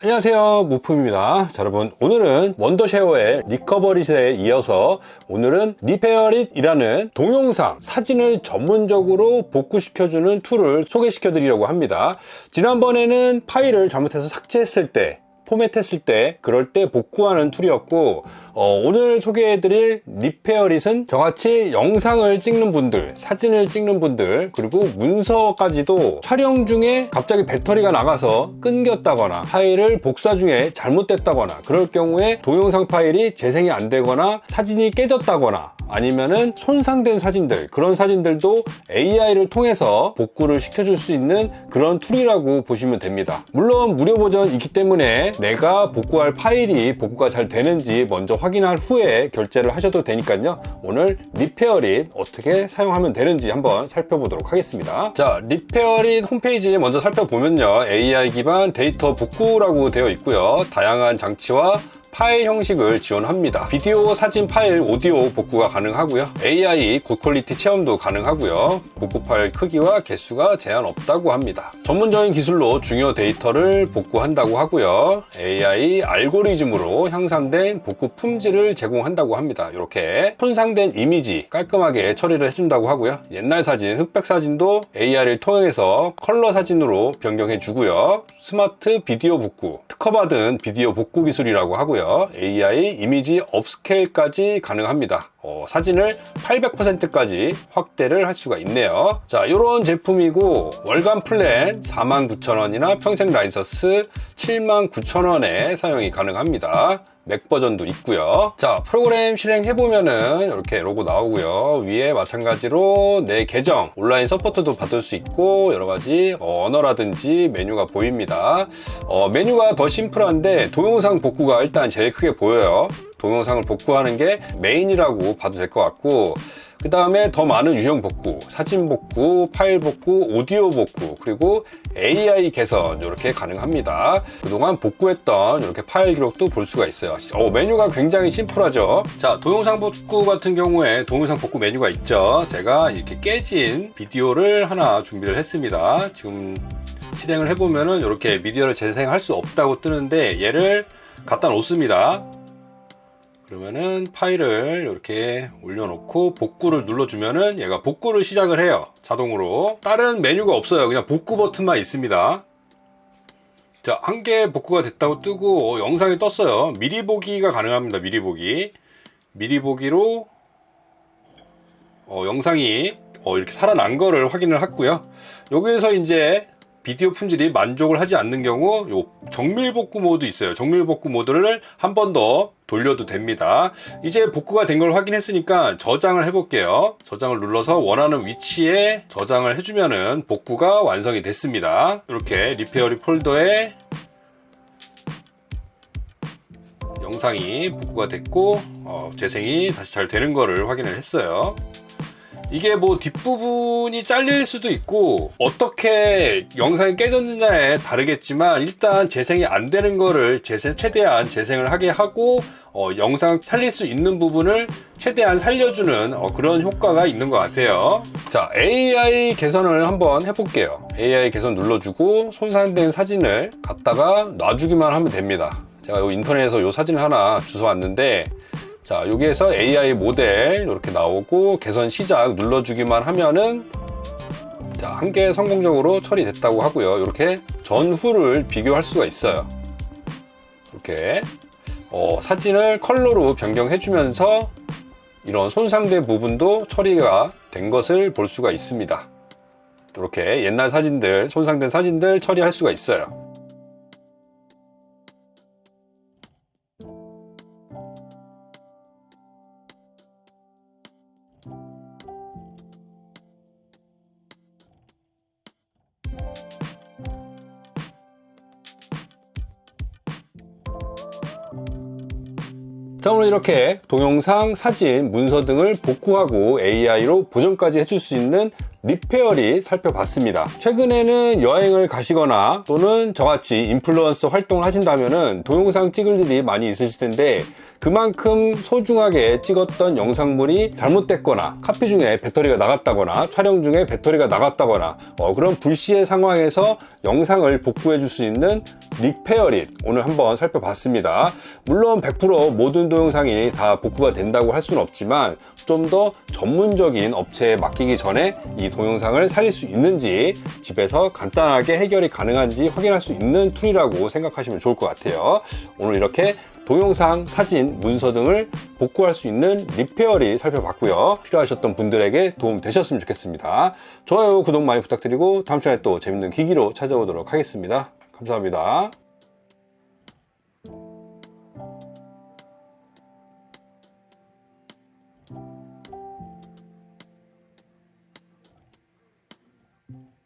안녕하세요. 무품입니다. 자, 여러분 오늘은 원더쉐어의 리커버릿에 이어서 오늘은 리페어릿이라는 동영상 사진을 전문적으로 복구시켜주는 툴을 소개시켜 드리려고 합니다. 지난번에는 파일을 잘못해서 삭제했을 때 포맷했을 때 그럴 때 복구하는 툴이었고 어, 오늘 소개해드릴 리페어릿은 저같이 영상을 찍는 분들 사진을 찍는 분들 그리고 문서까지도 촬영 중에 갑자기 배터리가 나가서 끊겼다거나 파일을 복사 중에 잘못됐다거나 그럴 경우에 동영상 파일이 재생이 안 되거나 사진이 깨졌다거나 아니면은 손상된 사진들 그런 사진들도 AI를 통해서 복구를 시켜줄 수 있는 그런 툴이라고 보시면 됩니다. 물론 무료 버전 있기 때문에 내가 복구할 파일이 복구가 잘 되는지 먼저 확인할 후에 결제를 하셔도 되니까요. 오늘 리페어릿 어떻게 사용하면 되는지 한번 살펴보도록 하겠습니다. 자 리페어릿 홈페이지에 먼저 살펴보면요. AI 기반 데이터 복구라고 되어 있고요. 다양한 장치와 파일 형식을 지원합니다. 비디오, 사진, 파일, 오디오 복구가 가능하고요. AI 고퀄리티 체험도 가능하고요. 복구 파일 크기와 개수가 제한 없다고 합니다. 전문적인 기술로 중요 데이터를 복구한다고 하고요. AI 알고리즘으로 향상된 복구 품질을 제공한다고 합니다. 이렇게 손상된 이미지 깔끔하게 처리를 해준다고 하고요. 옛날 사진, 흑백 사진도 AI를 통해서 컬러 사진으로 변경해 주고요. 스마트 비디오 복구, 특허받은 비디오 복구 기술이라고 하고요. AI 이미지 업스케일까지 가능합니다. 어, 사진을 800%까지 확대를 할 수가 있네요. 자, 이런 제품이고 월간 플랜 49,000원이나 평생 라이선스 79,000원에 사용이 가능합니다. 맥 버전도 있고요. 자, 프로그램 실행해 보면은 이렇게 로고 나오고요. 위에 마찬가지로 내 계정, 온라인 서포트도 받을 수 있고 여러 가지 언어라든지 메뉴가 보입니다. 어, 메뉴가 더 심플한데 동영상 복구가 일단 제일 크게 보여요. 동영상을 복구하는 게 메인이라고 봐도 될 것 같고 그 다음에 더 많은 유형 복구, 사진 복구, 파일 복구, 오디오 복구, 그리고 AI 개선 이렇게 가능합니다. 그동안 복구했던 이렇게 파일 기록도 볼 수가 있어요. 어, 메뉴가 굉장히 심플하죠. 자, 동영상 복구 같은 경우에 동영상 복구 메뉴가 있죠. 제가 이렇게 깨진 비디오를 하나 준비를 했습니다. 지금 실행을 해보면은 이렇게 미디어를 재생할 수 없다고 뜨는데 얘를 갖다 놓습니다. 그러면은 파일을 이렇게 올려놓고 복구를 눌러주면은 얘가 복구를 시작을 해요. 자동으로. 다른 메뉴가 없어요. 그냥 복구 버튼만 있습니다. 자, 한 개 복구가 됐다고 뜨고 어, 영상이 떴어요. 미리 보기가 가능합니다. 미리 보기. 미리 보기로 어, 영상이 어, 이렇게 살아난 거를 확인을 했고요. 여기에서 이제 비디오 품질이 만족을 하지 않는 경우 요 정밀 복구 모드 있어요. 정밀 복구 모드를 한 번 더 돌려도 됩니다. 이제 복구가 된 걸 확인했으니까 저장을 해볼게요. 저장을 눌러서 원하는 위치에 저장을 해주면은 복구가 완성이 됐습니다. 이렇게 리페어리 폴더에 영상이 복구가 됐고 어, 재생이 다시 잘 되는 거를 확인을 했어요. 이게 뭐 뒷부분이 잘릴 수도 있고 어떻게 영상이 깨졌느냐에 다르겠지만 일단 재생이 안 되는 거를 재생 최대한 재생을 하게 하고 어, 영상 살릴 수 있는 부분을 최대한 살려주는 어, 그런 효과가 있는 것 같아요. 자, AI 개선을 한번 해볼게요. AI 개선 눌러주고 손상된 사진을 갖다가 놔주기만 하면 됩니다. 제가 요 인터넷에서 요 사진을 하나 주워왔는데 자, 여기에서 AI 모델 이렇게 나오고 개선 시작 눌러주기만 하면은 자, 한개 성공적으로 처리됐다고 하고요. 이렇게 전후를 비교할 수가 있어요. 이렇게 어, 사진을 컬러로 변경해 주면서 이런 손상된 부분도 처리가 된 것을 볼 수가 있습니다. 이렇게 옛날 사진들, 손상된 사진들 처리할 수가 있어요. 자 오늘 이렇게 동영상, 사진, 문서 등을 복구하고 AI로 보정까지 해줄 수 있는 리페어리 살펴봤습니다. 최근에는 여행을 가시거나 또는 저같이 인플루언서 활동을 하신다면은 동영상 찍을 일이 많이 있으실 텐데 그만큼 소중하게 찍었던 영상물이 잘못됐거나 카피 중에 배터리가 나갔다거나 촬영 중에 배터리가 나갔다거나 어, 그런 불시의 상황에서 영상을 복구해 줄 수 있는 리페어릿 오늘 한번 살펴봤습니다. 물론 100% 모든 동영상이 다 복구가 된다고 할 수는 없지만 좀 더 전문적인 업체에 맡기기 전에 이 동영상을 살릴 수 있는지 집에서 간단하게 해결이 가능한지 확인할 수 있는 툴이라고 생각하시면 좋을 것 같아요. 오늘 이렇게 동영상, 사진, 문서 등을 복구할 수 있는 리페어리 살펴봤고요. 필요하셨던 분들에게 도움 되셨으면 좋겠습니다. 좋아요, 구독 많이 부탁드리고 다음 시간에 또 재밌는 기기로 찾아오도록 하겠습니다. 감사합니다. Mm-hmm.